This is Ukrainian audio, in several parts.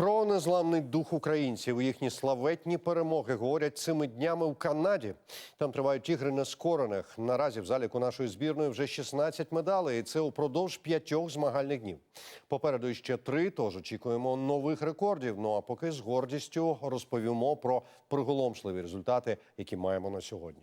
Про незламний дух українців і їхні славетні перемоги говорять цими днями в Канаді. Там тривають ігри нескорених. Наразі в заліку нашої збірної вже 16 медалей. І це упродовж п'ятьох змагальних днів. Попереду ще три, тож очікуємо нових рекордів. Ну а поки з гордістю розповімо про приголомшливі результати, які маємо на сьогодні.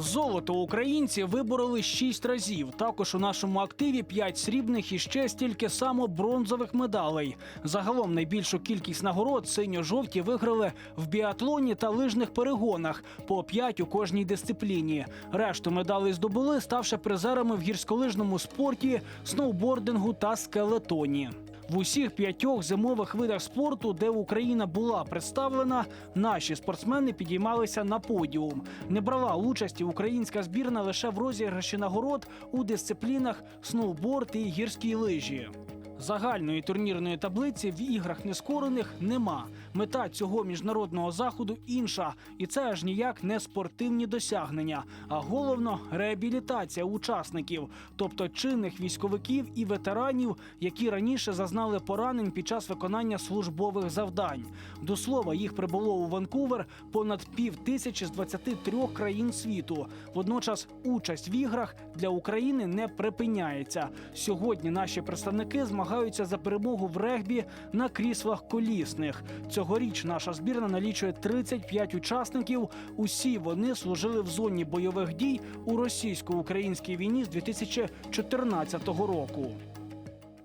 Золото українці вибороли шість разів. Також у нашому активі п'ять срібних і ще стільки само бронзових медалей. Загалом найбільшу кількість нагород синьо-жовті виграли в біатлоні та лижних перегонах по п'ять у кожній дисципліні. Решту медалей здобули, ставши призерами в гірськолижному спорті, сноубордингу та скелетоні. В усіх п'ятьох зимових видах спорту, де Україна була представлена, наші спортсмени підіймалися на подіум. Не брала участі українська збірна лише в розіграші нагород у дисциплінах сноуборд і гірські лижі. Загальної турнірної таблиці в іграх нескорених нема. Мета цього міжнародного заходу інша, і це аж ніяк не спортивні досягнення, а головно реабілітація учасників, тобто чинних військовиків і ветеранів, які раніше зазнали поранень під час виконання службових завдань. До слова, їх прибуло у Ванкувер понад пів тисячі з 23 країн світу. Водночас участь в іграх для України не припиняється. Сьогодні наші представники змагаються за перемогу в регбі на кріслах колісних. Цьогоріч наша збірна налічує 35 учасників. Усі вони служили в зоні бойових дій у російсько-українській війні з 2014 року.